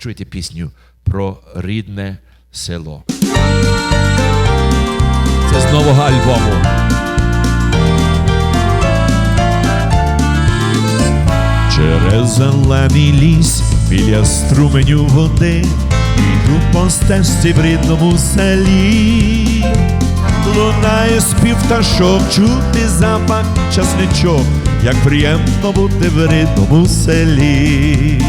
почуєте пісню про рідне село. Це з нового альбому. Через зелений ліс біля струменю води Йду по стежці в рідному селі, лунає спів пташок, чути запах часничок, як приємно бути в рідному селі.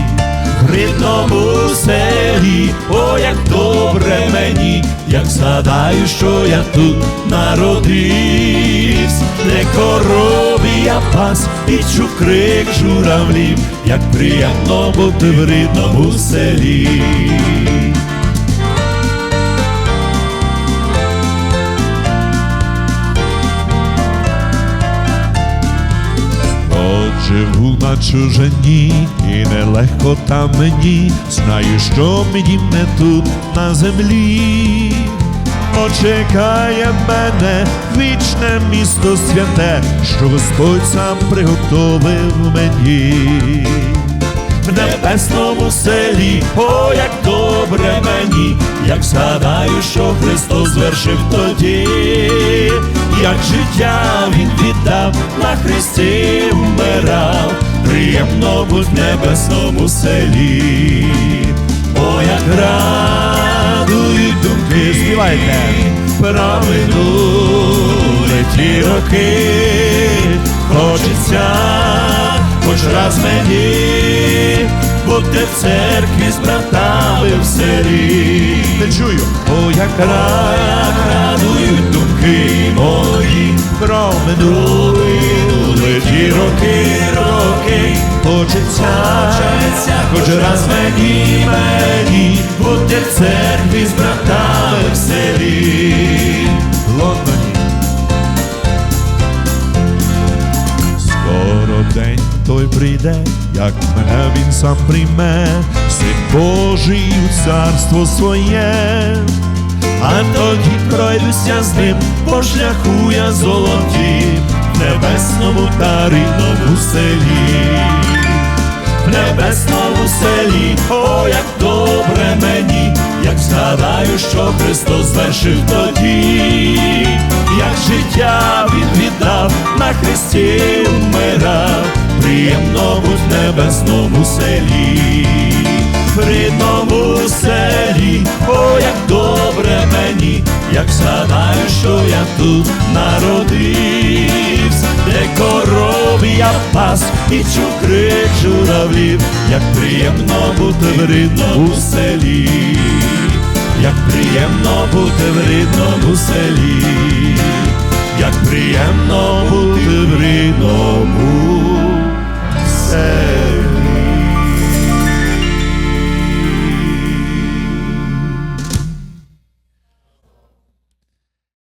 Рідному селі, о, як добре мені, як згадаю, що я тут народився, де корові я пас і чу крик журавлів, як приємно бути в рідному селі. Живу на чужині, і нелегко там мені, знаю, що мені не тут на землі. Очекає мене вічне місто святе, що Господь сам приготовив мені. В небесному селі, о, як добре мені, як згадаю, що Христос звершив тоді, життя Він віддав на Христі вмирав, приємно будь в небесному селі, о, як радують думки, співайте. Про минулі ті роки, хочеться хоч раз мені бути в церкві з братами в селі. Не чую, о, як радують думки мої про минулі ті роки, роки. Хочеться, хоч раз мені, мені бути в церкві з братами в селі. Лондоні. Скоро день той прийде, як мене він сам прийме, син Божий у царство своє, а тоді пройдуся з ним по шляху я золоті, в небесному та рідному селі, в небесному селі, о, як добре мені, як згадаю, що Христос звершив тоді, як життя Він віддав на Христі вмирав, приємно в небесному селі, згадаю, що я тут народився, де коров я пас і чу крик журавлів, як приємно бути в рідному селі, як приємно бути в рідному селі, як приємно бути